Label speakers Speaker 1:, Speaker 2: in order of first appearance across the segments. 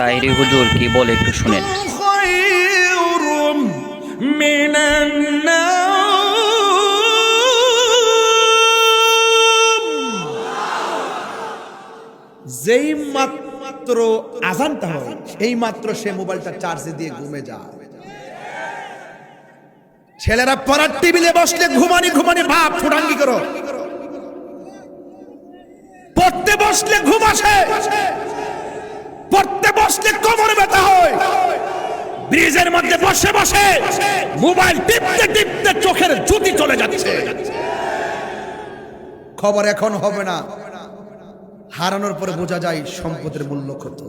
Speaker 1: তাইরি হুজুর, কি বলে একটু শুনেন।
Speaker 2: যেই মাত্র আজানটা হয় এই মাত্র সে মোবাইলটা চার্জে দিয়ে ঘুমে যায়। ছেলেরা পড়ার টেবিলে বসলে ঘুমানি ঘুমানি, ভাব, ফুটাঙ্গি করো। পড়তে বসলে ঘুম আসে। কোমর ব্যথা হয়। ব্রিজের মধ্যে বসে বসে মোবাইল টিপতে টিপতে চোখের জ্যোতি চলে যাচ্ছে। খবর এখন হবে না। হারানোর পরে বোঝা যায় সম্পদের মূল্য কত।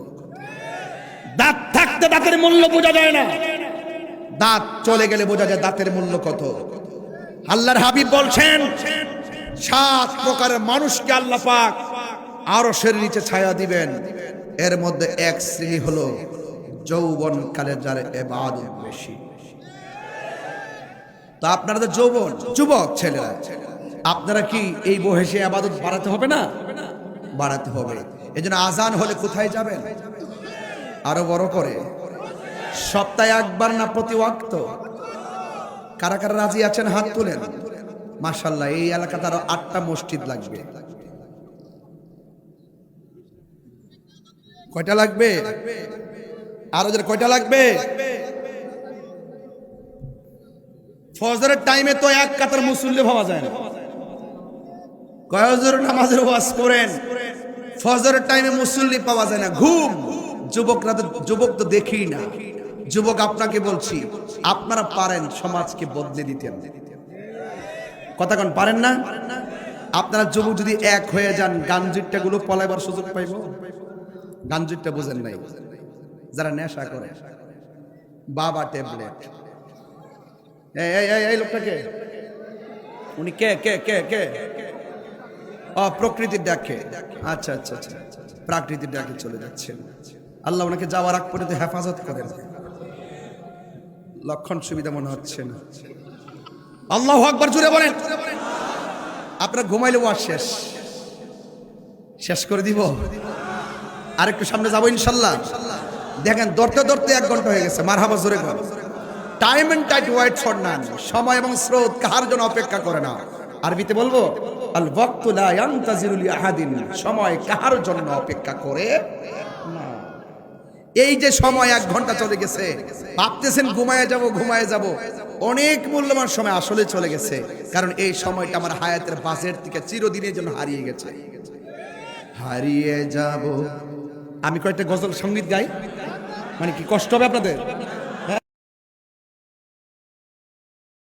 Speaker 2: দাঁত থাকতে দাঁতের মূল্য বোঝা যায় না। দাঁত চলে গেলে বোঝা যায় দাঁতের মূল্য কত। আল্লাহর হাবিব বলছেন সাত প্রকারের মানুষকে আল্লাহ পাক আরও শরীর নিচে ছায়া দিবেন। এর মধ্যে এক শ্রেণি হলো যৌবন কালে যার এবাদত বেশি। তো আপনারা তো যৌবন, যুবক ছেলেরা, আপনারা কি এই বয়সে আবাদত বাড়াতে হবে না? বাড়াতে হবে। এই জন্য আজান হলে কোথায় যাবেন? আরও বড় করে, সপ্তাহে একবার না প্রতি ওয়াক্ত? কারা কারা রাজি আছেন হাত তুলেন? মাশাল্লাহ এই এলাকাতে আরও আটটা মসজিদ লাগবে। কয়টা লাগবে? আরও যেন কয়টা লাগবে? ফজরের টাইমে তো এক কাতার মুসল্লি ভাবা যায় না। কয়জোর নামাজের ওয়াজ করেন? ফজরের টাইমে মুসল্লি পাওয়া যায় না। ঘুম! যুবকরা তো যুবক তো দেখি না। যুবক আপনাকে বলছি, আপনারা পারেন সমাজকে বদলে দিতেন কথা কোন, পারেন না? আপনারা যুবক যদি এক হয়ে যান গাঞ্জিরটা গুলো পলাইবার সুযোগ পাইব? গাঞ্জিরটা বুঝেন নাই। যারা নেশা করে। বাবা ট্যাবলেট। এই লোকটাকে। উনি কে কে কে কে? ও প্রকৃতির ডাকে। আচ্ছা আচ্ছা আচ্ছা প্রাকৃতির ডাকে চলে যাচ্ছেন। আল্লাহ ওনাকে যাওয়ার আগ পর্যন্ত হেফাজত করেন। লক্ষণ সুবিধা মনে হচ্ছে না। আল্লাহ আকবার জুড়ে বলেন। আপনার ঘুমাইলে ওয়াজ শেষ। শেষ করে দিব? আরেকটু সামনে যাব ইনশাল্লাহ। দেখেন ধরতে ধরতে এক ঘণ্টা হয়ে গেছে। মার হাবা জোরে কর time and tide wait for none সময় এবং স্রোত কাহার জন্য অপেক্ষা করে না। আরবিতে বলব, আল ওয়াক্তু লা ইয়ান্তাজিরু লি আহাদিন সময় কাহার জন্য অপেক্ষা করে না। এই যে সময় এক ঘণ্টা চলে গেছে, ভাবতেছেন ঘুমায় যাব ঘুমায় যাব। অনেক মূল্যবান সময় আসলে চলে গেছে। কারণ এই সময়টা আমার হায়াতের বাজেট থেকে চিরদিনের জন্য হারিয়ে গেছে। হারিয়ে যাব। আমি কয়েকটা গজল সংগীত গাই। মানে কি কষ্ট হবে আপনাদের?